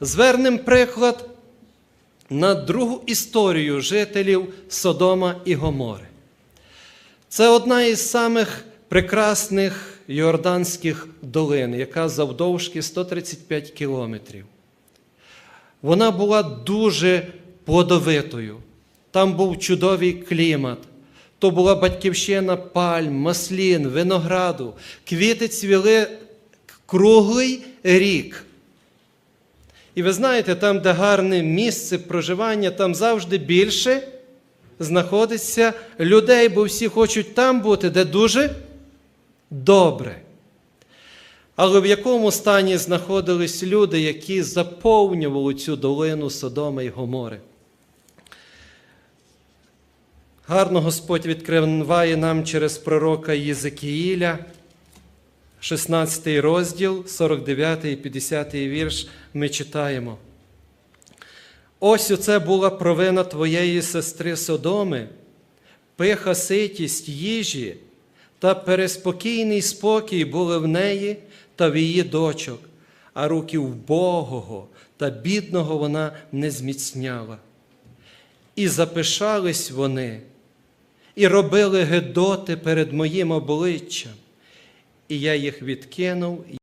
Звернемо приклад на другу історію жителів Содома і Гомори. Це одна із самих прекрасних йорданських долин, яка завдовжки 135 кілометрів. Вона була дуже плодовитою. Там був чудовий клімат. То була батьківщина пальм, маслін, винограду. Квіти цвіли круглий рік. І ви знаєте, там, де гарне місце проживання, там завжди більше знаходиться людей, бо всі хочуть там бути, де дуже добре. Але в якому стані знаходились люди, які заповнювали цю долину Содома і Гомори? Гарно Господь відкриває нам через пророка Єзекіїля, 16 розділ, 49 і 50 вірш, ми читаємо. Ось оце була провина твоєї сестри Содоми, пиха ситість їжі та переспокійний спокій були в неї та в її дочок, а руки вбогого та бідного вона не зміцняла. І запишались вони, і робили гедоти перед моїм обличчям, і я їх відкинув.